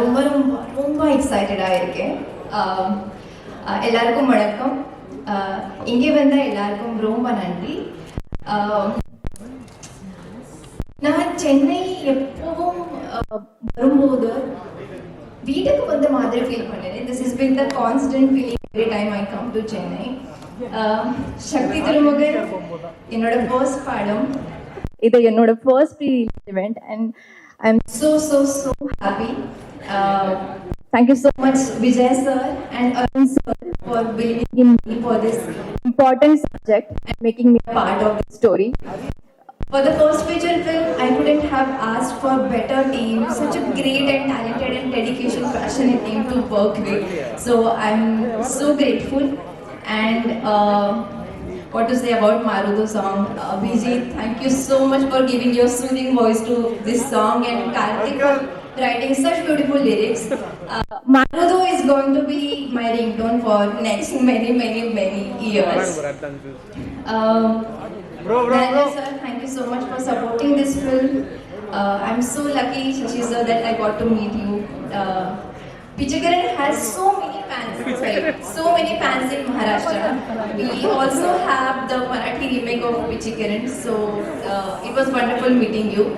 ரொம்ப ரொம்ப ரொம்ப எக்ஸைட்டடாக இருக்கேன் எல்லாருக்கும் வணக்கம். இங்கே வந்த எல்லாருக்கும் ரொம்ப நன்றி. நான் சென்னை எப்பவும் வரும்போது வீட்டுக்கு வந்த மாதிரி ஃபீல் பண்ணேன். This is been the constant feeling every time I come to Chennai Sakthi Thirumagan என்னோட ஃபர்ஸ்ட் பாடம். இது என்னோட first pre event and I am so so so happy Uh, thank you so much, Vijay sir and Arun sir, for believing in me for this important subject and making me part of the story. For the first feature film, I couldn't have asked for better team, such a great and talented and dedication, passionate team to work with. So I'm so grateful. And uh, what to say about Marudu song? Uh, Vijay, thank you so much for giving your soothing voice to this song and Karthik writing such beautiful lyrics. Uh, Marudu is going to be my ringtone for next many, many, many years. Um, Daniel sir, thank you so much for supporting this film. Uh, I'm so lucky, Shashi sir, that I got to meet you. Uh, Pichakaran has so many fans, right? so many fans in Maharashtra. We also have the Marathi remake of Pichakaran, so uh, it was wonderful meeting you.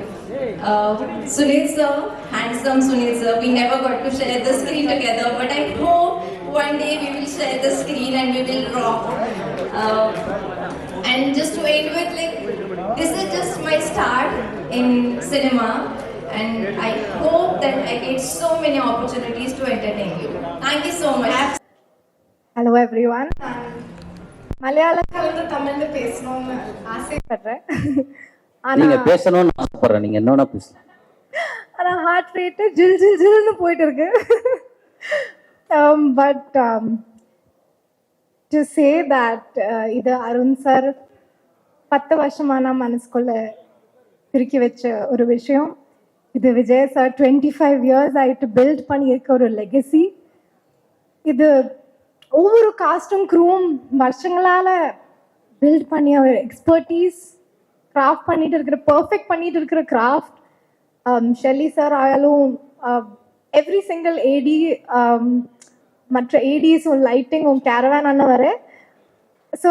Uh, Sunil sir, handsome Sunil sir, we never got to share the screen together, but I hope one day we will share the screen and we will rock. Uh, and just to end with, like, this is just my start in cinema, and I hope that I get so many opportunities to entertain you. Thank you so much. Hello everyone Malayalam கலந்து தமிழ்ல பேசணும்னு ஆசைப்படுறேன் ஆனா நீங்க பேசணும்னு ஆசைப்படுறேன். நீங்க என்னன்னா பேசலாம் ஆனா ஹார்ட் ரேட்டு ஜில் ஜில் ஜில்னு போயிட்டு இருக்கு Um, but to say that uh, இது அருண் சார் பத்து வருஷமா நான் மனசுக்குள்ள திருக்கி வச்ச ஒரு விஷயம். இது Vijay sir twenty five years ஆயிட்டு பில்ட் பண்ணியிருக்க ஒரு லெகசி இது ஒவ்வொரு காஸ்டும் க்ரூவும் வருஷங்களால பில்ட் பண்ணிய ஒரு எக்ஸ்பர்டீஸ் கிராஃப்ட் பண்ணிட்டு இருக்கிற பர்ஃபெக்ட் பண்ணிட்டு இருக்கிற கிராஃப்ட் ஷெல்லி சார் ஆயாலும் எவ்ரி சிங்கிள் ஏடி மற்ற ஏடிஸ் உன் லைட்டிங் உன் கேரவேன் அண்ணன் வர so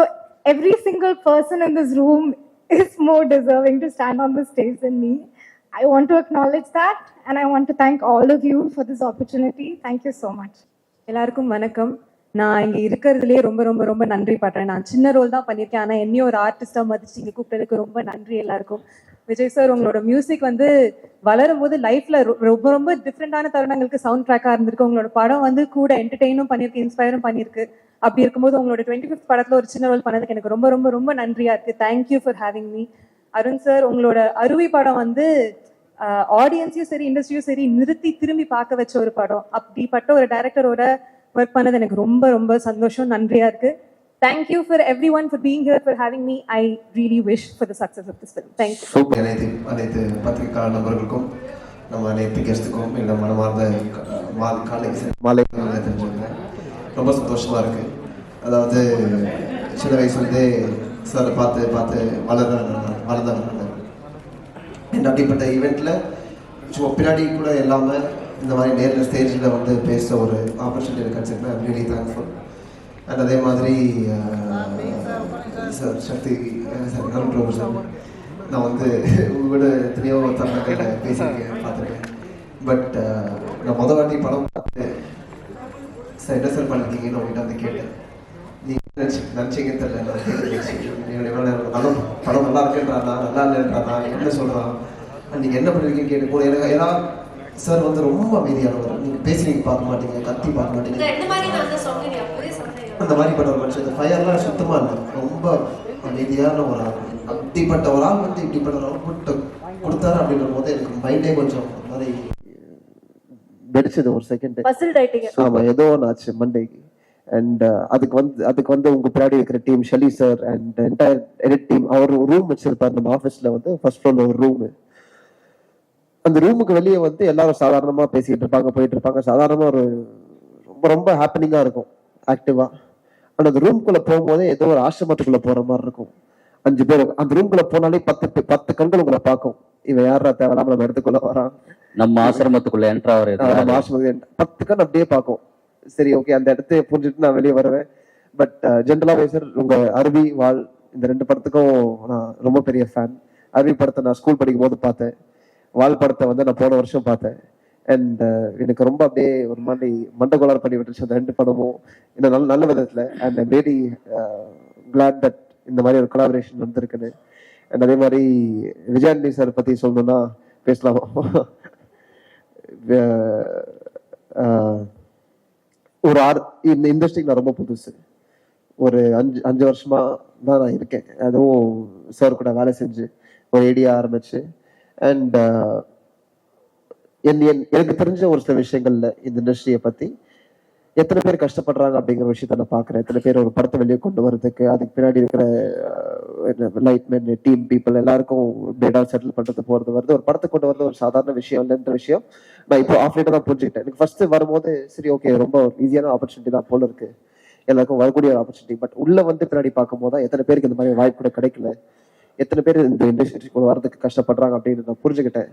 every single person in this room is more deserving to stand on the stage in me I want to acknowledge that and I want to thank all of you for this opportunity thank you so much எல்லாருக்கும் வணக்கம். நான் இங்க இருக்கிறதுலே ரொம்ப ரொம்ப ரொம்ப நன்றி பண்றேன். நான் சின்ன ரோல் தான் பண்ணியிருக்கேன். ஆனா என்னையும் ஒரு ஆர்டிஸ்டா மதிச்சு இங்க கூப்பிட்டதுக்கு ரொம்ப நன்றி எல்லாருக்கும். விஜய் சார் உங்களோட மியூசிக் வந்து வளரும் போது லைஃப்ல ரொம்ப ரொம்ப டிஃப்ரெண்டான தருணங்களுக்கு சவுண்ட் ட்ராக்கா இருந்திருக்கு. உங்களோட படம் வந்து கூட என்டர்டெயினும் பண்ணிருக்கு இன்ஸ்பயரும் பண்ணியிருக்கு. அப்படி இருக்கும்போது உங்களோட டுவெண்ட்டி ஃபிஃப்த் படத்துல ஒரு சின்ன ரோல் பண்ணதுக்கு எனக்கு ரொம்ப ரொம்ப ரொம்ப நன்றியா இருக்கு. Thank you for having me Arun sir உங்களோட அருவி படம் வந்து ஆடியன்ஸையும் சரி இண்டஸ்ட்ரியும் சரி நிறுத்தி திரும்பி பார்க்க வச்ச ஒரு படம். அப்படிப்பட்ட ஒரு டைரக்டரோட ஒர்க் பண்ணது எனக்கு ரொம்ப ரொம்ப சந்தோஷம் நன்றியா இருக்கு. Thank you for every one for being here for having me I really wish for the success of this film thank you super அனைத்து அனைத்து பத்திரிகையாளர் நண்பர்களுக்கும் நம்ம அனைத்து கெஸ்ட்டுக்கும் இந்த மனமார்ந்த க- மாலை காலை மாலை தெரிஞ்சுக்கிறேன். ரொம்ப சந்தோஷமா இருக்கு. அதாவது சின்ன வயசுலேருந்தே சாரை பார்த்து பார்த்து வளர வளர்ந்தவங்க இந்த அப்படிப்பட்ட ஈவெண்ட்டில் சும்மா பின்னாடி கூட இல்லாமல் இந்த மாதிரி நேரில் ஸ்டேஜில் வந்து பேச ஒரு ஆப்பர்ச்சுனிட்டி எனக்கு கிடச்சிருக்கேன் ஐம் ரியலி தேங்க்ஃபுல் அண்ட் அதே மாதிரி sir Sakthi sir Arun Prabhu sir நான் வந்து உங்களோட எத்தனையோ தருணங்களில் பேசியிருக்கேன் பார்த்துருக்கேன். பட் நான் மொதல் வாட்டி படம் பார்த்து சார் என்ன சார் பண்ணிருக்கீங்கன்னு உங்கள்கிட்ட வந்து கேட்டேன். நீங்கள் நினச்சி நினச்சிங்க தெரியல நான் கேட்டு எவ்வளோ நேரம் நல்லா படம் நல்லா இருக்குன்றானா நல்லா இல்லைன்றானா என்ன சொல்கிறான் நீங்கள் என்ன பண்ணுவீங்கன்னு கேட்டு போது எனக்கு ஏன்னா சார் வந்து ரொம்ப அமைதியானவர் நீங்கள் பேசுறீங்க பார்க்க மாட்டீங்க கத்தி பார்க்க மாட்டீங்க. அந்த மாதிரி பட்ட ஒரு மனுஷன் இந்த ஃபயர்லாம் சுத்தமாக இல்லை. ரொம்ப அமைதியான ஒரு ஆள். அப்படிப்பட்ட ஒரு ஆள் வந்து இப்படிப்பட்ட ஒரு அவுட்புட் கொடுத்தாரு அப்படின்ற போது எனக்கு மைண்டே கொஞ்சம் மாதிரி வெடிச்சது ஒரு செகண்ட் ஆமா ஏதோ ஒன்று ஆச்சு மண்டேக்கு அண்ட் அதுக்கு வந்து அதுக்கு வந்து உங்க பின்னாடி இருக்கிற team ஷலி sir and entire edit team our room வச்சிருப்பார் நம்ம ஆஃபீஸ்ல வந்து ஃபர்ஸ்ட் ஃப்ளோர்ல ஒரு ரூம் அந்த ரூமுக்கு வெளியே வந்து எல்லாரும் சாதாரணமா பேசிட்டு இருப்பாங்க போயிட்டு இருப்பாங்க. சாதாரணமா ஒரு ரொம்ப ரொம்ப ஹாப்பனிங்கா இருக்கும் ஆக்டிவா ஆனா அந்த ரூம்குள்ள போகும்போதே ஏதோ ஒரு ஆசிரமத்துக்குள்ள போற மாதிரி இருக்கும். அஞ்சு பேர் அந்த ரூம்குள்ள போனாலே பத்து பத்து கண்கள் உங்களை பார்க்கும். இவன் யாரா தேவையில்லாம நம்ம இடத்துக்குள்ள வரான். நம்ம ஆசிரமத்துக்குள்ள என்ட்ரா வர நம்ம ஆசிரமம் பத்து கண் அப்படியே பார்க்கும். சரி ஓகே அந்த இடத்த புரிஞ்சுட்டு நான் வெளியே வருவேன். பட் ஜென்ரலாகவே சார் உங்க அருவி வாழ் இந்த ரெண்டு படத்துக்கும் நான் ரொம்ப பெரிய ஃபேன் அருவி படத்தை நான் ஸ்கூல் படிக்கும் போது பார்த்தேன். வால் படத்தை வந்து நான் போன வருஷம் பார்த்தேன். அண்ட் uh, எனக்கு ரொம்ப அப்படியே ஒரு மாதிரி மண்டகோளாறு பண்ணி விட்டுருச்சு. அந்த ரெண்டு படமும் இன்னும் நல்ல நல்ல விதத்துல. And I'm really glad that இந்த மாதிரி ஒரு கொலாபரேஷன் வந்திருக்குன்னு. அண்ட் அதே மாதிரி விஜயாண்டி சார் பத்தி சொல்லணும்னா பேசலாம்? Uh, uh, ஒரு ஆறு இந்த இண்டஸ்ட்ரிக்கு நான் ரொம்ப புதுசு. ஒரு அஞ்சு அஞ்சு வருஷமா தான் நான் இருக்கேன். அதுவும் சார் கூட வேலை செஞ்சு ஒரு ஏடியா ஆரம்பிச்சு. அண்ட் uh, என் என்- எனக்கு தெரிஞ்ச ஒரு சில விஷயங்கள்ல இந்த இண்டஸ்ட்ரியை பத்தி எத்தனை பேர் கஷ்டப்படுறாங்க அப்படிங்கிற விஷயத்த நான் பாக்குறேன். எத்தனை பேர் ஒரு படத்தை வெளியே கொண்டு வரதுக்கு அதுக்கு பின்னாடி இருக்கிற லைட்மேன் டீம் பீப்புள் எல்லாருக்கும் டேட்டா செட்டில் பண்றது போறது வருது. ஒரு படத்தை கொண்டு வரது ஒரு சாதாரண விஷயம் இல்லைன்ற விஷயம் நான் இப்போ ஆஃப் தான் புரிஞ்சுக்கிட்டேன். எனக்கு ஃபர்ஸ்ட் வரும்போது சரி ஓகே ரொம்ப ஈஸியான ஆப்பர்ச்சுனிட்டி தான் போல இருக்கு. எல்லாருக்கும் வரக்கூடிய ஒரு ஆப்பர்ச்சுனிட்டி பட் உள்ள வந்து பின்னாடி பார்க்கும்போது தான் எத்தனை பேருக்கு இந்த மாதிரி வாய்ப்பு கூட கிடைக்கல? எத்தனை பேர் இந்த இண்டஸ்ட்ரிக்குள்ள வரதுக்கு கஷ்டப்படுறாங்க அப்படின்னு நான் புரிஞ்சுக்கிட்டேன்.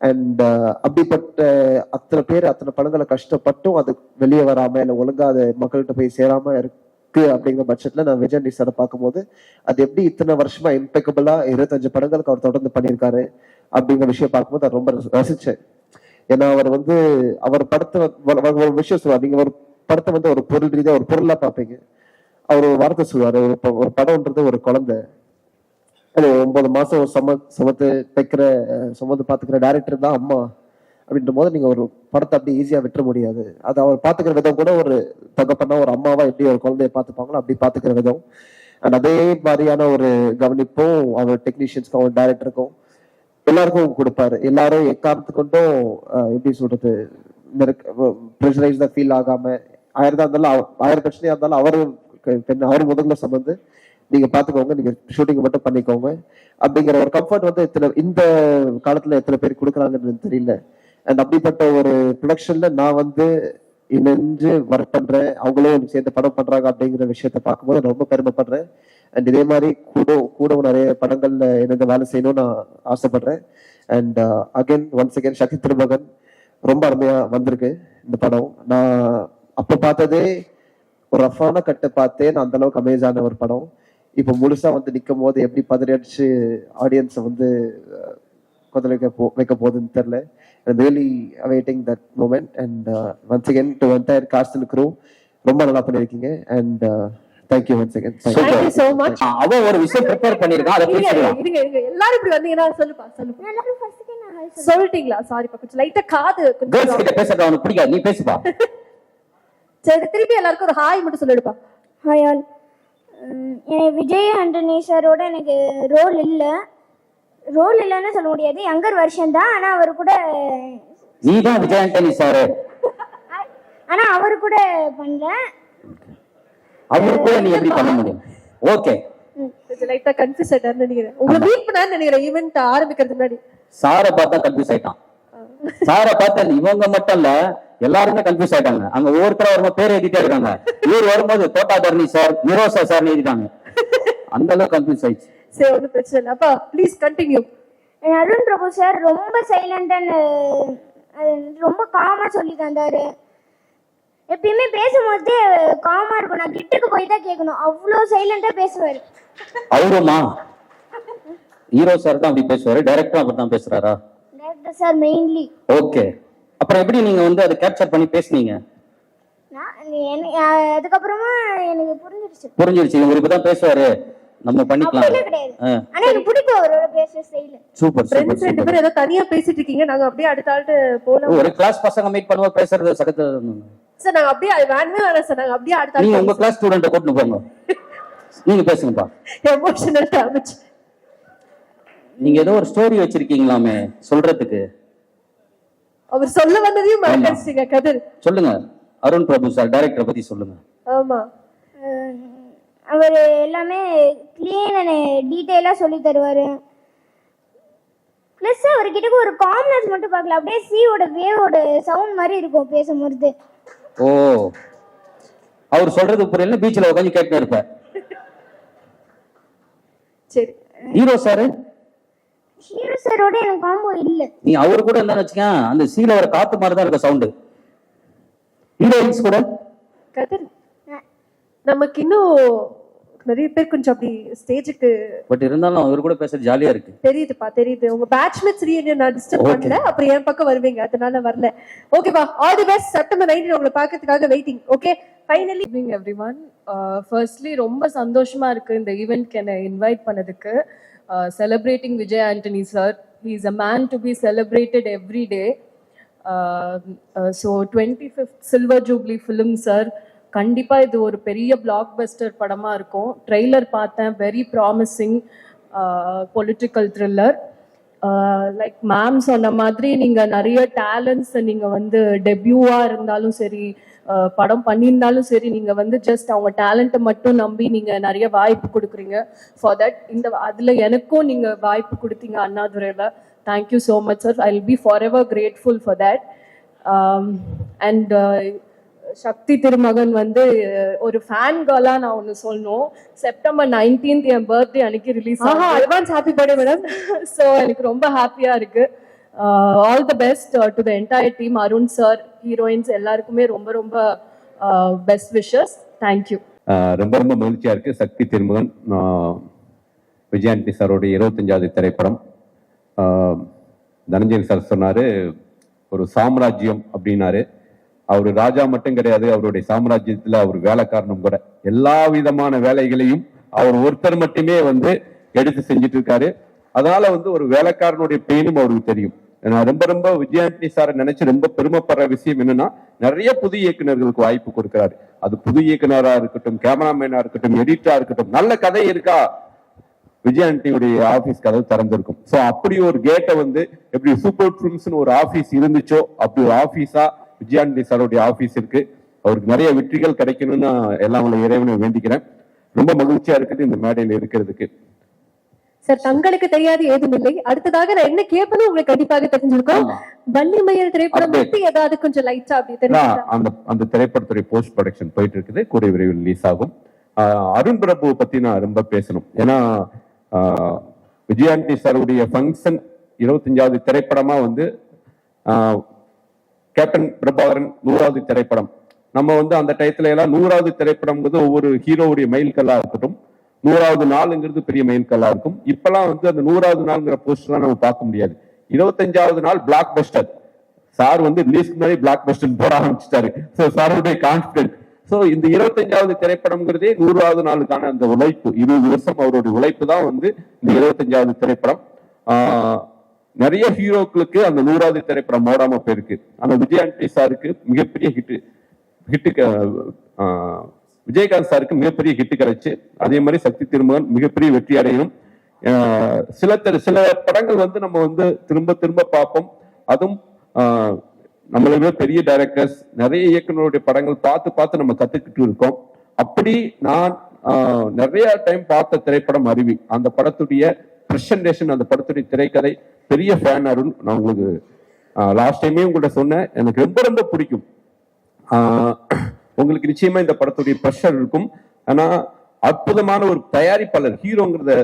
அண்ட் uh, அப்படிப்பட்ட அத்தனை பேர் அத்தனை படங்களை கஷ்டப்பட்டும் அது வெளியே வராம இல்லை ஒழுங்கா அது மக்கள்கிட்ட போய் சேராம இருக்கு அப்படிங்கிற பட்சத்துல நான் விஜய் டி பார்க்கும்போது அது எப்படி இத்தனை வருஷமா இம்பெக்கபிளா இருபத்தஞ்சு படங்களுக்கு அவர் தொடர்ந்து பண்ணியிருக்காரு அப்படிங்கிற விஷயம் பார்க்கும்போது நான் ரொம்ப ரசிச்சேன். ஏன்னா அவர் வந்து அவர் படத்தை ஒரு விஷயம் சொல்லுவார். நீங்க ஒரு படத்தை வந்து ஒரு பொருள் ரீதியா ஒரு பொருளா பார்ப்பீங்க. அவர் ஒரு வார்த்தை சொல்லுவார். ஒரு படம்ன்றது ஒரு குழந்தை. அது ஒன்பது மாசம் சம சுமத்து தைக்கிற சுமந்து பாத்துக்கிற டேரக்டர் தான் அம்மா. அப்படின்ற போது நீங்க ஒரு படத்தை அப்படி ஈஸியா விட்டுற முடியாது. அது அவர் பாத்துக்கிற விதம் கூட ஒரு தகப்பனா ஒரு அம்மாவா எப்படி ஒரு குழந்தைய பாத்துப்பாங்களோ அப்படி பாத்துக்கிற விதம். அண்ட் அதே மாதிரியான ஒரு கவனிப்பும் அவர் டெக்னீஷியன்ஸ்க்கும் அவர் டேரக்டருக்கும் எல்லாருக்கும் கொடுப்பாரு. எல்லாரும் எக்காரணத்து கொண்டும் எப்படி சொல்றது ப்ரெஷரைஸ்டா ஃபீல் ஆகாம ஆயிரம் தான் இருந்தாலும் ஆயிரம் பிரச்சனையா இருந்தாலும் அவரும் அவர் முதல்ல சம்மந்து நீங்க பாத்துக்கோங்க நீங்க ஷூட்டிங் மட்டும் பண்ணிக்கோங்க. அப்படிங்கிற ஒரு கம்ஃபர்ட் வந்து இத்தனை இந்த காலத்துல எத்தனை பேர் கொடுக்குறாங்கன்னு தெரியல. அண்ட் அப்படிப்பட்ட ஒரு ப்ரொடக்ஷன்ல நான் வந்து இணைஞ்சு ஒர்க் பண்றேன். அவங்களும் எனக்கு சேர்ந்து படம் பண்றாங்க அப்படிங்கிற விஷயத்த பார்க்கும்போது ரொம்ப பெருமைப்படுறேன். அண்ட் இதே மாதிரி கூட கூட நிறைய படங்கள்ல இணைந்து வேலை செய்யணும்னு நான் ஆசைப்படுறேன். And again once again Sakthi Thirumagan ரொம்ப அருமையா வந்திருக்கு இந்த படம். நான் அப்ப பார்த்ததே ஒரு ரஃபான கட்டை பார்த்தே நான் அந்த அளவுக்கு அமேஸ் ஆன ஒரு படம். இப்போ முழுசா வந்து நிற்கும் போது எப்படி பதறி அடிச்சு ஆடியன்ஸை வந்து போ வைக்க போகுதுன்னு தெரியல. Really awaiting that moment and once again to entire cast and crew ரொம்ப நல்லா பண்ணியிருக்கீங்க. And thank you once again Thank you. So much. அவ ஒரு விஷயம் ப்ரிப்பேர் பண்ணிருக்கான் அதை பேசிடலாம் இருங்க, இருங்க. எல்லாரும் இப்படி வந்தீங்கன்னா சொல்லுப்பா சொல்லுப்பா. சொல்லிட்டீங்களா? சாரிப்பா கொஞ்சம் லைட்டா காது கேர்ள்ஸ் கொஞ்சம் கிட்ட பேசுறது அவனுக்கு பிடிக்காது. நீ பேசுப்பா. சரி திருப்பி எல்லாருக்கும் ஒரு ஹாய் மட்டும் சொல்லிடுப்பா. ஹாய் ஆல் எனக்கு விஜய் ஆண்டனி சாரோட எனக்கு ரோல் இல்லை. ரோல் இல்லைன்னு சொல்ல முடியாது. யங்கர் வருஷன் தான். ஆனால் அவர் கூட நீ தான் விஜய் ஆண்டனி சாரு. ஆனால் அவர் கூட பண்ணுறேன் அவரு கூட நீ எப்படி பண்ண முடியும்? ஓகே கொஞ்சம் லைட்டா கன்ஃபியூஸ் ஆயிட்டாருன்னு நினைக்கிறேன். உங்களை மீட் பண்ணான்னு நினைக்கிறேன். ஈவெண்ட் ஆரம்பிக்கிறதுக்கு முன்னாடி. சாரை பார்த்தா கன்ஃபியூஸ் ஆயிட்டான். சாரை பார்த்தா இவங்க மட்டும் இல்ல எல்லாருமே கன்ஃபியூஸ் ஆயிட்டாங்க. அங்க ஒவ்வொருத்தர வரும்போது பேர் எழுதிட்டே இருக்காங்க. இவர் வரும்போது தோட்டா தர்ணி சார் நிரோசா சார் எழுதிட்டாங்க. அந்த அளவுக்கு கன்ஃபியூஸ் ஆயிடுச்சு. சரி ஒன்றும் பிரச்சனை இல்லை. அப்பா please continue Arun Prabhu sir ரொம்ப சைலண்டான ரொம்ப காமாக சொல்லி தந்தார் எப்பயுமே பேசும்போது காமாக இருக்கும். நான் கிட்டக்கு போய் தான் கேட்கணும் அவ்வளோ சைலண்டாக பேசுவார். அவருமா ஹீரோ சார் தான் அப்படி பேசுவாரு. டைரக்டரும் அப்படி தான் பேசுறாரா? டேரக்டர் சார் மெயின்லி ஓகே அப்புறம் எப்படி நீங்க வந்து அதை கேப்சர் பண்ணி பேசுனீங்க? நான் எனக்கு அதுக்கப்புறமா எனக்கு புரிஞ்சிருச்சு. புரிஞ்சிருச்சு. இவர் இப்பதான் பேசுவாரு. நம்ம பண்ணிக்கலாம். அப்படிலாம் கிடையாது. ஆனா எனக்கு பிடிக்கும் அவரோட பேசுற ஸ்டைல் சூப்பர் சூப்பர் ஃப்ரெண்ட்ஸ் ரெண்டு சூப்பர் பேரும் ஏதோ தனியா பேசிட்டு இருக்கீங்க. நாங்க அப்படியே அடுத்த ஆள்கிட்ட போலாம். ஒரு கிளாஸ் பசங்க மீட் பண்ணும்போது பேசுறது சகத்து சார் நாங்க அப்படியே அது வேணவே வேணாம் சார் நாங்க அப்படியே அடுத்த நீங்க உங்க ஆள் கிளாஸ் ஸ்டூடெண்ட கூட்டிட்டு போங்க நீங்க பேசுங்கப்பா. எமோஷனல் டேமேஜ் நீங்க ஏதோ ஒரு ஸ்டோரி வச்சிருக்கீங்களாமே சொல்றதுக்கு? அவர் சொல்ல வந்ததையும் மறக்கடிச்சிங்க கதிர். சொல்லுங்க அருண் பிரபு சார் டைரக்டரை பத்தி சொல்லுங்க. ஆமா. அவர் எல்லாமே க்ளீன் அண்ட் டீட்டெயிலாக சொல்லி தருவார். ப்ளஸ் அவர்கிட்ட ஒரு காம்னஸ் மட்டும் பார்க்கல அப்படியே சீயோட வேவோட சவுண்ட் மாதிரி இருக்கும் பேசும்போது ஓ. அவர் சொல்றது புரியல பீச்ல உட்காந்து கேட்டு இருப்பேன். சரி. Hero sir? ஹீரோ சாரோட எனக்கு காம்போ இல்லை. நீ அவரு கூட இருந்தா வச்சுக்கேன் அந்த சீல வர காத்து மாதிரி தான் இருக்க சவுண்டு ஹீரோயின்ஸ் கூட? கதிர் நமக்கு இன்னும் நிறைய பேர் கொஞ்சம் அப்படி ஸ்டேஜுக்கு பட் இருந்தாலும் அவர் கூட பேசுறது ஜாலியா இருக்கு. தெரியுதுப்பா தெரியுது. உங்க பேட்ச்மேட்ஸ் ரீயூனியன் நான் டிஸ்டர்ப். பண்ணல அப்புறம் என் பக்கம் வருவீங்க அதனால வரல. ஓகேப்பா all the best September nineteen உங்களை பார்க்கறதுக்காக waiting okay finally evening every one firstly ரொம்ப சந்தோஷமா இருக்கு இந்த ஈவெண்ட்க்கு என்னை இன்வைட் பண்ணதுக்கு. Celebrating Vijay Antony sir he is a man to be celebrated every day so twenty fifth silver jubilee film sir கண்டிப்பாக இது ஒரு பெரிய பிளாக் பஸ்டர் படமாக இருக்கும். ட்ரெய்லர் பார்த்தேன். Very promising political thriller like ma'am சொன்ன மாதிரி நீங்கள் நிறைய டேலண்ட்ஸை நீங்கள் வந்து டெபியூவாக இருந்தாலும் சரி படம் பண்ணியிருந்தாலும் சரி நீங்க வந்து ஜஸ்ட் அவங்க டேலண்ட்டை மட்டும் நம்பி நீங்க நிறைய வாய்ப்பு கொடுக்குறீங்க. ஃபார் தட் இந்த அதுல எனக்கும் நீங்க வாய்ப்பு கொடுத்தீங்க அண்ணாதுரையில thank you so much sir I will be forever grateful for that and Sakthi Thirumagan வந்து அஹ், ஒரு ஃபேன் கேர்லா நான் ஒன்று சொல்லணும். செப்டம்பர் நைன்டீன்த் என் பர்த்டே அன்னைக்கு release advance happy birthday madam so எனக்கு ரொம்ப ஹாப்பியா இருக்கு. All the best to the entire team Arun sir heroines எல்லாருக்குமே ரொம்ப ரொம்ப பெஸ்ட் விஷஸ் தேங்க்யூ ரொம்ப ரொம்ப மகிழ்ச்சியா இருக்கு. சக்தி திருமுகன் ஆஹ் விஜயாண்டி சாரோடைய இருபத்தஞ்சாவது திரைப்படம். Uh, ஆஹ் தனஞ்சயன் சார் சொன்னாரு ஒரு சாம்ராஜ்யம் அப்படின்னாரு. அவர் ராஜா மட்டும் கிடையாது அவருடைய சாம்ராஜ்யத்தில் அவர் வேலைக்காரனும் கூட. எல்லா விதமான வேலைகளையும் அவர் ஒருத்தர் மட்டுமே வந்து எடுத்து செஞ்சுட்டு இருக்காரு. அதனால வந்து ஒரு வேலைக்காரனுடைய பெயினும் அவருக்கு தெரியும். நான் ரொம்ப ரொம்ப விஜயாண்டி சாரை நினைச்சு ரொம்ப பெருமைப்படுற விஷயம் என்னன்னா நிறைய புது இயக்குனர்களுக்கு வாய்ப்பு கொடுக்கிறாரு. அது புது இயக்குனரா இருக்கட்டும் கேமராமேனா இருக்கட்டும் எடிட்டரா இருக்கட்டும் நல்ல கதை இருக்கா? விஜயாண்டியுடைய ஆபீஸ் கதவு திறந்திருக்கும். ஸோ அப்படி ஒரு கேட்டை வந்து எப்படி சூப்பர் ஃபிலிம்ஸ்னு ஒரு ஆபீஸ் இருந்துச்சோ அப்படி ஒரு ஆபீஸா விஜயாண்டி சாருடைய ஆபீஸ் இருக்கு. அவருக்கு நிறைய வெற்றிகள் கிடைக்கணும்னு நான் எல்லாம் உள்ள இறைவனை வேண்டிக்கிறேன். ரொம்ப மகிழ்ச்சியா இருக்குது இந்த மேடையில் இருக்கிறதுக்கு. சார் தங்களுக்கு தெரியாது ஏதுமில்லை அடுத்ததாக நான் என்ன கேட்பேன்னு உங்களுக்கு கண்டிப்பாக தெரிஞ்சிருக்கும். வள்ளிமயில் திரைப்படம். மட்டும் ஏதாவது கொஞ்சம் லைட்டா அப்படி தெரிஞ்சுக்கலாம். அந்த அந்த திரைப்படத்துடைய போஸ்ட் ப்ரொடக்ஷன் போயிட்டு இருக்குது. கூடிய விரைவில் ரிலீஸ் ஆகும். அருண் பிரபுவை பத்தி நான் ரொம்ப பேசணும். ஏன்னா விஜயாண்டி சாருடைய ஃபங்க்ஷன் இருபத்தஞ்சாவது திரைப்படமா வந்து கேப்டன் பிரபாகரன் நூறாவது திரைப்படம். நம்ம வந்து அந்த டயத்துல எல்லாம் நூறாவது திரைப்படம்ங்கிறது ஒவ்வொரு ஹீரோவுடைய மைல்கல்லா இருக்கட்டும். நூறாவது நாளுங்கிறது பெரிய மைல்கல்லா இருக்கும். இப்பெல்லாம் வந்து அந்த நூறாவது நாள்ங்கிற போஸ்டர்லாம் நம்ம பார்க்க முடியாது. இருபத்தஞ்சாவது நாள் பிளாக் பஸ்டர் சார் வந்து ரிலீஸ்க்கு முன்னாடி பிளாக் பஸ்டர் போட ஆரம்பிச்சிட்டாரு. ஸோ சாருடைய கான்பிடன்ட் ஸோ இந்த இருபத்தஞ்சாவது திரைப்படம்ங்கிறதே நூறாவது நாளுக்கான அந்த உழைப்பு. இருபது வருஷம் அவருடைய உழைப்பு தான் வந்து இந்த இருபத்தஞ்சாவது திரைப்படம். நிறைய ஹீரோக்களுக்கு அந்த நூறாவது திரைப்படம் ஓடாம போயிருக்கு. ஆனா விஜயாண்டி சாருக்கு மிகப்பெரிய ஹிட்டு ஹிட்டு விஜயகாந்த் சாருக்கு மிகப்பெரிய ஹிட் கிடைச்சு அதே மாதிரி சக்தி திருமகன் மிகப்பெரிய வெற்றி அடையும் சில சில படங்கள் வந்து நம்ம வந்து திரும்ப திரும்ப பார்ப்போம். அதுவும் நம்மளுமே பெரிய டைரக்டர்ஸ் நிறைய இயக்குனருடைய படங்கள் பார்த்து பார்த்து நம்ம கத்துக்கிட்டு இருக்கோம். அப்படி நான் நிறைய டைம் பார்த்த திரைப்படம் அருவி. அந்த படத்துடைய பிரசன்டேஷன் அந்த படத்துடைய திரைக்கதை பெரிய ஃபேன் அருண் நான் உங்களுக்கு லாஸ்ட் டைமே உங்கள்கிட்ட சொன்னேன். எனக்கு ரொம்ப ரொம்ப பிடிக்கும். ஆஹ் உங்களுக்கு நிச்சயமா இந்த படத்துடைய ப்ரெஷர் இருக்கும். ஆனா அற்புதமான ஒரு தயாரிப்பாளர் ஹீரோங்கிறத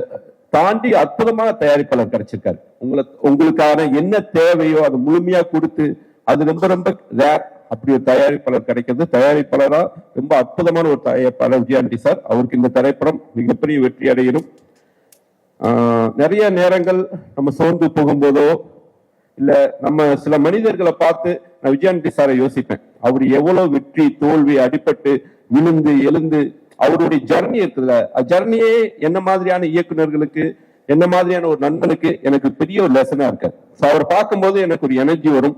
தாண்டி அற்புதமான தயாரிப்பாளர் கிடைச்சிருக்காரு. உங்களை உங்களுக்கான என்ன தேவையோ அதை முழுமையா கொடுத்து அது ரொம்ப ரொம்ப ரேர் அப்படி ஒரு தயாரிப்பாளர் கிடைக்கிறது. தயாரிப்பாளரா ரொம்ப அற்புதமான ஒரு தயாரிப்பாளர் விஜயாண்டி சார். அவருக்கு இந்த திரைப்படம் மிகப்பெரிய வெற்றி அடையணும். நிறைய நேரங்கள் நம்ம சோர்ந்து போகும்போதோ இல்ல நம்ம சில மனிதர்களை பார்த்து நான் விஜயாண்டி சாரை யோசிப்பேன். அவர் எவ்வளவு வெற்றி தோல்வி அடிபட்டு விழுந்து எழுந்து அவருடைய ஜர்னி இருக்குல்ல ஜர்னியே என்ன மாதிரியான இயக்குனர்களுக்கு என்ன மாதிரியான ஒரு நண்பனுக்கு எனக்கு பெரிய ஒரு லெசனா இருக்கு ஸோ அவர் பார்க்கும்போது எனக்கு ஒரு எனர்ஜி வரும்.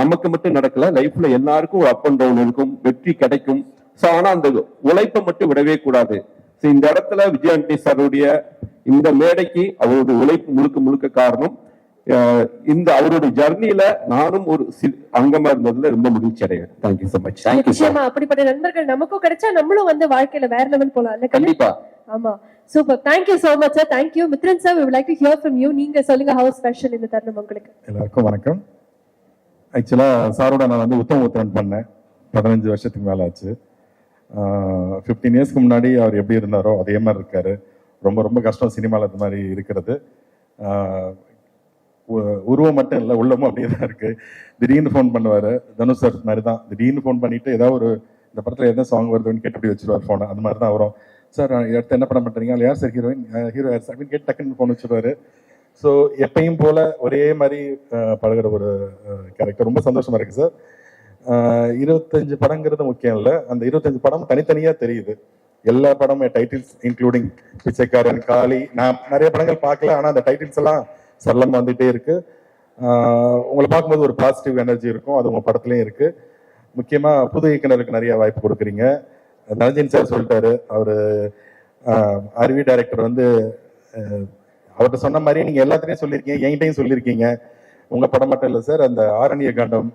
நமக்கு மட்டும் நடக்கல லைஃப்ல எல்லாருக்கும் ஒரு அப் அண்ட் டவுன் இருக்கும் வெற்றி கிடைக்கும். ஸோ ஆனா அந்த உழைப்பை மட்டும் விடவே கூடாது. ஸோ இந்த இடத்துல விஜயாண்டி சாருடைய இந்த மேடைக்கு அவருடைய உழைப்பு முழுக்க முழுக்க காரணம் இந்த அவருடைய ஜர்னியில நானும் ஒரு சி- அங்கமா இருந்ததுல ரொம்ப மகிழ்ச்சி அடைகிறேன். தேங்க்யூ so மச் தேங்க்யூ நிச்சயமா அப்படிப்பட்ட நண்பர்கள் நமக்கும் கிடைச்சா நம்மளும் வந்து வாழ்க்கையில வேற லெவல் போலாம்? கண்டிப்பா. ஆமா. Super thank you so much sir thank you Mithran sir we like to hear from you நீங்க சொல்லுங்க ஹவுஸ் ஸ்பெஷல் இந்த தருணம் உங்களுக்கு? எல்லாருக்கும் வணக்கம். ஆக்சுவலாக சாரோட நான் வந்து உத்தம உத்தரன் பண்ணேன். பதினஞ்சு வருஷத்துக்கு மேலே ஆச்சு. ஃபிஃப்டீன் இயர்ஸ்க்கு முன்னாடி அவர் எப்படி இருந்தாரோ அதே மாதிரி இருக்காரு. ரொம்ப ரொம்ப கஷ்டம் சினிமாவில் இந்த மாதிரி இருக்கிறது. உருவம் மட்டும் இல்லை உள்ளமும் அப்படியே தான் இருக்கு. திடீர்னு ஃபோன் பண்ணுவார் தனுஷ் சார் மாதிரி தான் திடீர்னு ஃபோன் பண்ணிட்டு ஏதாவது ஒரு இந்த படத்தில் எந்த சாங் வருதுன்னு கேட்டு அப்படி வச்சிருவார் ஃபோனை அந்த மாதிரி தான் வரும் சார் அடுத்து என்ன படம் பண்ணுறீங்க யார் சார் ஹீரோயின் ஹீரோ யார் சார் அப்படின்னு கேட்டு டக்குன்னு ஃபோன் வச்சுருவாரு. ஸோ எப்பயும் போல ஒரே மாதிரி பழகிற பழகுற ஒரு கேரக்டர் ரொம்ப சந்தோஷமாக இருக்குது சார் இருபத்தஞ்சு படங்கிறது முக்கியம் இல்லை. அந்த இருபத்தஞ்சு படம் தனித்தனியாக தெரியுது. எல்லா படமும் டைட்டில்ஸ் இன்க்ளூடிங் பிச்சைக்காரன் காளி நான் நிறைய படங்கள் பார்க்கல ஆனால் அந்த டைட்டில்ஸ் எல்லாம் சரளமா வந்துகிட்டே இருக்குது உங்களை பார்க்கும்போது ஒரு பாசிட்டிவ் எனர்ஜி இருக்கும். அது உங்க படத்துலயும் இருக்கு. முக்கியமா புது இயக்குநருக்கு நிறைய வாய்ப்பு கொடுக்குறீங்க. நரஞ்சன் சார் சொல்லிட்டாரு. அவரு அருவி டைரக்டர் வந்து அவர்கிட்ட சொன்ன மாதிரி நீங்க எல்லாத்துலேயும் சொல்லியிருக்கீங்க. என்கிட்டையும் சொல்லியிருக்கீங்க. உங்க படம் மட்டும் இல்லை சார் அந்த ஆரண்ய காண்டம்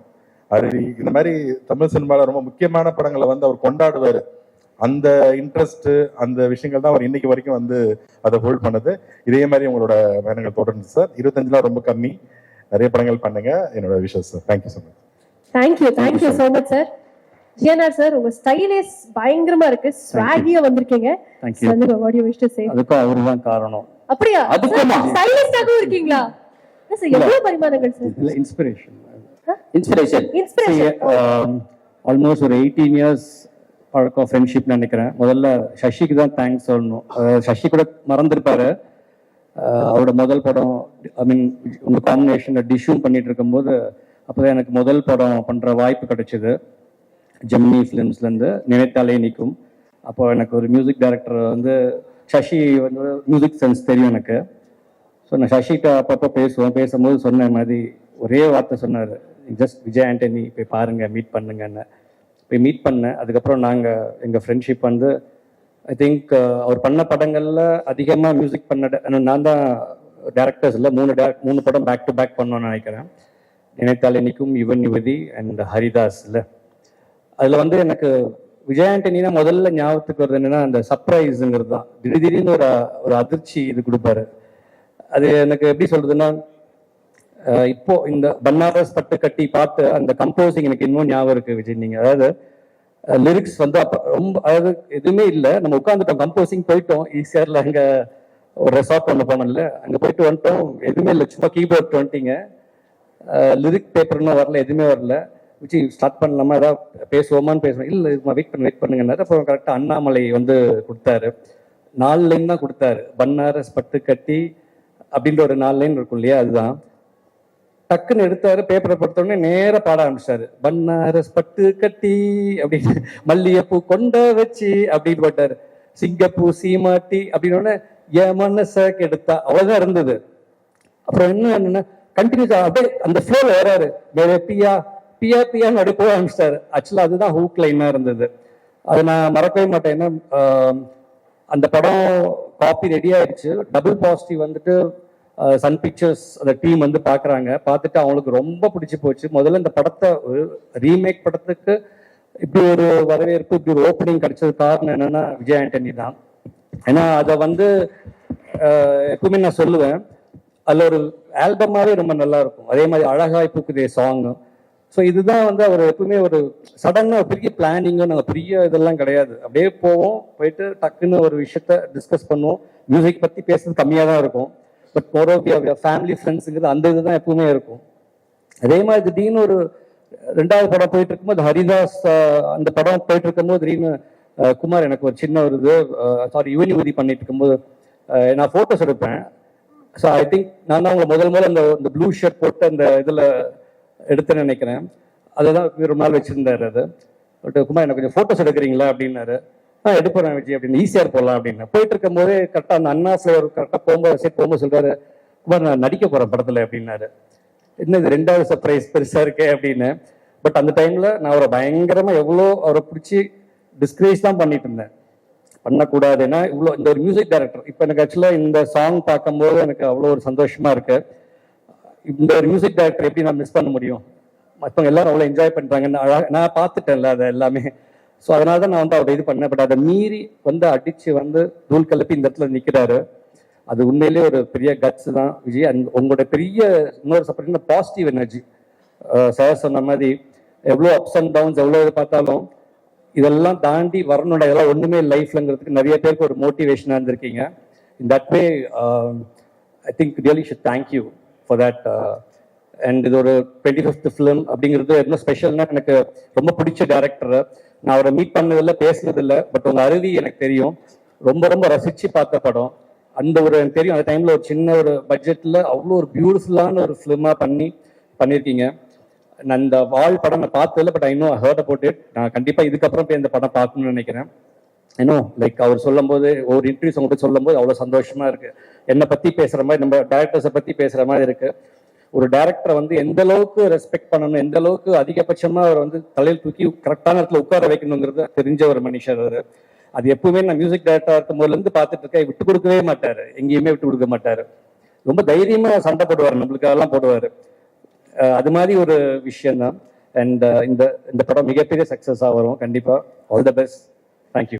அருவி இந்த மாதிரி தமிழ் சினிமாவில் ரொம்ப முக்கியமான படங்களை வந்து அவர் கொண்டாடுவார். அந்த இன்ட்ரெஸ்ட் அந்த விஷயங்கள் தான் அவர் இன்னைக்கு வரைக்கும் வந்து அதை ஹோல்ட் பண்ணுது. இதே மாதிரி உங்களோட பயணங்கள் தொடர்ந்து சார் இருபத்தஞ்சுலாம் ரொம்ப கம்மி. நிறைய படங்கள் பண்ணுங்க. என்னோட wishes sir thank you so much thank you thank you so much sir GNR sir உங்க ஸ்டைலே பயங்கரமா இருக்கு. ஸ்வாகியா வந்திருக்கீங்க. Thank you. சொல்லுங்க what you wish to say அதுக்கும் அவரு தான் காரணம். அப்படியா? அதுக்குமா? ஸ்டைலிஸ்டாகவும் இருக்கீங்களா? சார் எவ்வளவு பரிமாணங்கள் சார் இல்ல இன்ஸ்பிரேஷன் இன்ஸ்பிரேஷன் Inspiration. ஆல்மோஸ்ட் ஒரு எயிட்டீன் இயர்ஸ் பழக்கம் ஃப்ரெண்ட்ஷிப் நினைக்கிறேன். முதல்ல சசிக்கு தான் தேங்க்ஸ் சொல்லணும். சசி கூட மறந்துருப்பாரு. அவரோட முதல் படம் ஐ மீன் உங்கள் காம்பினேஷனில் டிஷ்ஷும் பண்ணிட்டு இருக்கும்போது அப்போதான் எனக்கு முதல் படம் பண்ணுற வாய்ப்பு கிடைச்சிது. ஜெமினி ஃபிலிம்ஸ்லேருந்து நினைத்தாலே நிற்கும் அப்போ எனக்கு ஒரு மியூசிக் டைரக்டர் வந்து சசி வந்து மியூசிக் சென்ஸ் தெரியும் எனக்கு. ஸோ நான் சசிகிட்ட அப்பப்போ பேசுவோம். பேசும்போது சொன்ன மாதிரி ஒரே வார்த்தை சொன்னார். ஜஸ்ட் விஜய் ஆண்டனி போய் பாருங்கள் மீட் பண்ணுங்கன்னு. போய் மீட் பண்ணேன். அதுக்கப்புறம் நாங்கள் எங்கள் ஃப்ரெண்ட்ஷிப் வந்து ஐ திங்க் uh, அவர் பண்ண படங்களில் அதிகமாக மியூசிக் பண்ண நான் தான் டேரக்டர்ஸில் மூணு டேரக்ட் மூணு படம் பேக் டு பேக் பண்ணோன்னு நினைக்கிறேன். நினைத்தால் இன்னைக்கும் யுவன் யுவதி அண்ட் ஹரிதாஸ்ல அதில் வந்து எனக்கு விஜய் முதல்ல ஞாபகத்துக்கு வருது என்னன்னா அந்த சர்ப்ரைஸுங்கிறது தான். திடீர் திடீர்னு ஒரு ஒரு அதிர்ச்சி இது கொடுப்பாரு. அது எனக்கு எப்படி சொல்றதுன்னா இப்போ இந்த பன்னாரஸ் பட்டு கட்டி பார்த்து அந்த கம்போசிங் எனக்கு இன்னும் ஞாபகம் இருக்கு விஜய் நீங்க. அதாவது லிரிக்ஸ் வந்து அப்போ ரொம்ப அதாவது எதுவுமே இல்லை. நம்ம உட்காந்துட்டோம் கம்போசிங் போயிட்டோம். ஈஸியர்ல அங்கே ஒரு ரெசார்ட் ஒன்று போனோம்ல அங்கே போயிட்டு வந்துட்டோம். எதுவுமே இல்லை சும்மா கீபோர்ட் வந்துட்டீங்க. லிரிக் பேப்பர்னு வரல எதுவுமே வரல. வச்சு ஸ்டார்ட் பண்ணலாமா? ஏதாவது பேசுவோமான்னு பேசுவோம். இல்லை வெயிட் பண்ணி வெயிட் பண்ணுங்கன்னாரு. அப்புறம் கரெக்டாக அண்ணாமலை வந்து கொடுத்தாரு. நாலு லைன் தான் கொடுத்தாரு. பன்னாரஸ் பட்டு கட்டி அப்படின்ற ஒரு நாலு லைன் இருக்கும் இல்லையா அதுதான். டக்குன்னு எடுத்தாரு பேப்பரை படுத்தோடனே நேர பாட ஆரம்பிச்சாரு. பன்னாரஸ் பட்டு கட்டி அப்படின்னு. மல்லிகைப்பூ கொண்ட வச்சு அப்படின்னு போட்டாரு. சிங்கப்பூ சீமாட்டி அப்படின்னு உடனே என் மனச கெடுத்தா அவ்வளவுதான் இருந்தது. அப்புறம் என்ன என்னன்னா கண்டினியூஸ் அப்படியே அந்த ஃப்ளோல வராரு. வேற பியா பியா பியான்னு அப்படி ஆரம்பிச்சிட்டாரு ஆக்சுவலா அதுதான் ஹூக் லைனா இருந்தது. அதை நான் மறக்கவே மாட்டேன். ஏன்னா அந்த படம் காப்பி ரெடி ஆயிடுச்சு. டபுள் பாசிட்டிவ் வந்துட்டு சன் பிக்சர்ஸ் அந்த டீம் வந்து பார்க்குறாங்க பார்த்துட்டு அவங்களுக்கு ரொம்ப பிடிச்சி போச்சு. முதல்ல இந்த படத்தை ரீமேக் படத்துக்கு இப்படி ஒரு வரவேற்பு இப்படி ஒரு ஓப்பனிங் கிடைச்சது காரணம் என்னன்னா விஜய் ஆண்டனி தான். ஏன்னா அதை வந்து எப்பவுமே நான் சொல்லுவேன் அதில் ஒரு ஆல்பமாகவே ரொம்ப நல்லா இருக்கும். அதே மாதிரி அழகாய் பூக்குதே சாங் ஸோ இதுதான் வந்து அவர் எப்பவுமே ஒரு சடனாக பெரிய பிளானிங்கும் நாங்கள் பெரிய இதெல்லாம் கிடையாது. அப்படியே போவோம் போயிட்டு டக்குன்னு ஒரு விஷயத்த டிஸ்கஸ் பண்ணுவோம். மியூசிக் பற்றி பேசுறது கம்மியாக தான் இருக்கும். பட் மோரோ ஃபேமிலி ஃப்ரெண்ட்ஸுங்கிறது அந்த இதுதான் எப்பவுமே இருக்கும். அதே மாதிரி திடீர்னு ஒரு ரெண்டாவது படம் போயிட்டு இருக்கும்போது ஹரிதாஸ் அந்த படம் போயிட்டு இருக்கும்போது திடீர்னு குமார் எனக்கு ஒரு சின்ன ஒரு இது சாரி யுவனிவதி பண்ணிட்டு இருக்கும்போது நான் ஃபோட்டோஸ் எடுப்பேன். ஸோ ஐ திங்க் நான் தான் உங்களை முதல் முதல்ல அந்த இந்த ப்ளூ ஷர்ட் போட்டு அந்த இதில் எடுத்தேன்னு நினைக்கிறேன். அதுதான் ரொம்ப நாள் வச்சுருந்தார் அது. பட் குமார் எனக்கு கொஞ்சம் ஃபோட்டோஸ் எடுக்கிறீங்களா? அப்படின்னாரு. எடுப்பேன் விஜய் அப்படின்னு ஈஸியாக போகலாம் அப்படின்னு. போயிட்டு இருக்கும்போதே கரெக்டாக அந்த அண்ணா ஃப்ளேவர் கரெக்டாக போகும்போது சரி போகும்போது சொல்கிறாரு குமார் நான் நடிக்க போகிறேன் படத்தில் அப்படின்னாரு. என்ன இது ரெண்டாவது சர்ப்ரைஸ் பெருசாக இருக்கே அப்படின்னு. பட் அந்த டைமில் நான் அவரை பயங்கரமாக எவ்வளோ அவரை பிடிச்சி டிஸ்கரேஜ் தான் பண்ணிட்டு இருந்தேன். பண்ணக்கூடாது. ஏன்னா இவ்வளோ இந்த ஒரு மியூசிக் டைரக்டர் இப்போ எனக்கு ஆக்சுவலாக இந்த சாங் பார்க்கும்போது எனக்கு அவ்வளோ ஒரு சந்தோஷமாக இருக்கு. இந்த ஒரு மியூசிக் டைரக்டர் எப்படி நான் மிஸ் பண்ண முடியும்? மற்றவங்க எல்லாரும் அவ்வளோ என்ஜாய் பண்ணுறாங்கன்னு நான் பார்த்துட்டேன்ல அதை எல்லாமே. ஸோ அதனால தான் நான் வந்து அவரை இது பண்ணேன். பட் அதை மீறி வந்து அடிச்சு வந்து தூள் கலப்பி இந்த இடத்துல நிற்கிறாரு அது உண்மையிலேயே ஒரு பெரிய கட்ஸ் தான். விஜய் அண்ட் உங்களோட பெரிய இன்னொரு சப்போர்ட் பாசிட்டிவ் எனர்ஜி சார் சொன்ன மாதிரி எவ்வளோ அப்ஸ் அண்ட் டவுன்ஸ் எவ்வளோ இது பார்த்தாலும் இதெல்லாம் தாண்டி வரணும்டா இதெல்லாம் ஒன்றுமே லைஃப்லங்கிறதுக்கு நிறைய பேருக்கு ஒரு மோட்டிவேஷனாக இருந்திருக்கீங்க. In that way I think really should thank you for that and இது ஒரு டுவெண்ட்டி ஃபிஃப்த் ஃபிலிம் அப்படிங்கிறது என்ன ஸ்பெஷல்னா எனக்கு ரொம்ப பிடிச்ச டேரக்டர் நான் அவரை மீட் பண்ணதில்லை பேசினதில்லை பட் உங்க அருவி எனக்கு தெரியும். ரொம்ப ரொம்ப ரசிச்சு பார்த்த படம். அந்த ஒரு எனக்கு தெரியும் அந்த டைம்ல ஒரு சின்ன ஒரு பட்ஜெட்ல அவ்வளோ ஒரு பியூட்டிஃபுல்லான ஒரு ஃபிலிமா பண்ணி பண்ணியிருக்கீங்க. நான் இந்த வால் படம் நான் பார்த்ததில்ல but I know heard about it நான் கண்டிப்பா இதுக்கப்புறம் போய் இந்த படம் பார்க்கணும்னு நினைக்கிறேன். ஏன்னோ லைக் அவர் சொல்லும்போது ஒரு இன்டர்வியூஸ் உங்கள்கிட்ட சொல்லும்போது அவ்வளோ சந்தோஷமா இருக்கு. என்னை பத்தி பேசுற மாதிரி நம்ம டேரக்டர்ஸை பத்தி பேசுற மாதிரி இருக்கு. ஒரு டேரக்டரை வந்து எந்த அளவுக்கு ரெஸ்பெக்ட் பண்ணணும் எந்த அளவுக்கு அதிகபட்சமா அவர் வந்து தலையில் தூக்கி கரெக்டான இடத்துல உட்கார வைக்கணுங்கிறது தெரிஞ்ச ஒரு மனுஷர் அவர். அது எப்பவுமே நான் மியூசிக் டைரக்டர் இருக்கும் போதுல இருந்து பார்த்துட்டு இருக்கேன் விட்டு கொடுக்கவே மாட்டாரு. எங்கேயுமே விட்டு கொடுக்க மாட்டாரு. ரொம்ப தைரியமா சண்டை போடுவார் நம்மளுக்கு அதெல்லாம் போடுவார். அது மாதிரி ஒரு விஷயம் தான் அண்ட் இந்த இந்த படம் மிகப்பெரிய சக்சஸாக வரும். கண்டிப்பா ஆல் த பெஸ்ட் தேங்க்யூ